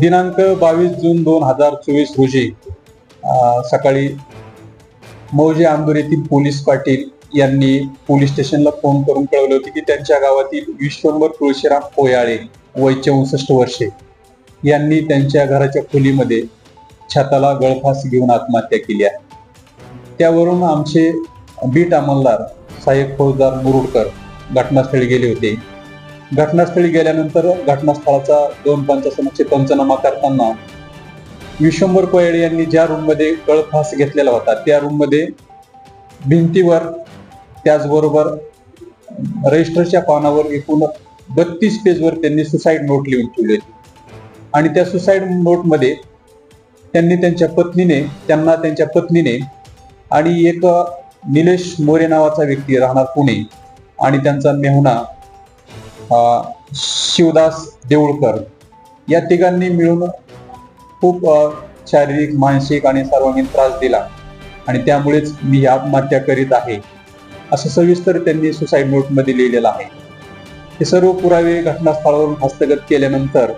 दिनांक बावीस जून दोन हजार चोवीस रोजी सकाळी मौजे आंदूर येथील पोलीस पाटील यांनी पोलीस स्टेशनला फोन करून कळवले होते की त्यांच्या गावातील विश्वंभर तुळशीराम पोयाळे वय चौसष्ट वर्षे यांनी त्यांच्या घराच्या खोलीमध्ये छताला गळफास घेऊन आत्महत्या केली आहे. त्यावरून आमचे बीट अंमलदार साहेब फौजदार मुरुडकर घटनास्थळी गेले होते. घटनास्थळी गेल्यानंतर घटनास्थळाचा दोन पंचासमक्ष पंचनामा करताना विश्वंभर कोयडे यांनी ज्या रूममध्ये कळफास घेतलेला होता त्या रूममध्ये भिंतीवर त्याचबरोबर रजिस्टरच्या पानावर एकूण बत्तीस पेजवर त्यांनी सुसाईड नोट लिहून ठेवली. होती आणि त्या सुसाईड नोटमध्ये त्यांनी त्यांच्या पत्नीने त्यांना त्यांच्या पत्नीने आणि एक निलेश मोरे नावाचा व्यक्ती राहणार पुणे आणि त्यांचा मेहुणा शिवदास देऊळकर या तिघांनी मिळून खूप शारीरिक मानसिक आणि सर्वांगीण त्रास दिला. आणि त्यामुळेच मी आत्महत्या करीत आहे. असं सविस्तर त्यांनी सुसाईड नोटमध्ये लिहिलेलं आहे. हे सर्व पुरावे घटनास्थळावरून हस्तगत केल्यानंतर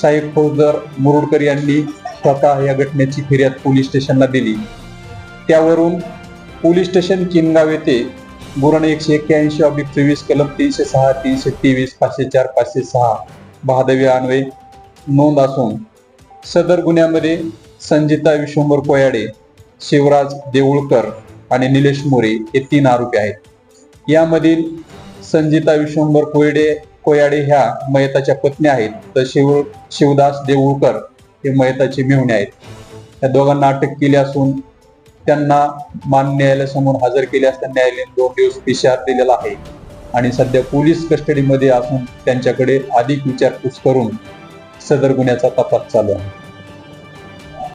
साहेब फौजदार मुरुडकर यांनी स्वतः या घटनेची फिर्याद पोलीस स्टेशनला दिली. त्यावरून पोलीस स्टेशन किनगाव येथे गुरण एकशे एक्क्याऐंशी ऑब्लिक चोवीस कलम तीनशे सहा तीनशे तेवीस पाचशे चार पाचशे सहा बहादवी अन्वय नोंद असून सदर गुन्ह्यामध्ये संजिता विश्वंभर कोयाडे शिवराज देऊळकर आणि निलेश मोरे हे तीन आरोपी आहेत. यामधील संजिता विश्वंभर कोयडे कोयाडे ह्या मयताच्या पत्नी आहेत तर शिव शिवदास देऊळकर हे मयताचे मेहुणे आहेत. या दोघांना अटक केली असून त्यांना मान न्यायालयासमोर हजर केले असता न्यायालयाने दोन दिवस पिशार दिलेला आहे. आणि सध्या पोलीस कस्टडीमध्ये असून त्यांच्याकडे अधिक विचारपूस करून सदर गुन्ह्याचा तपास चालू आहे.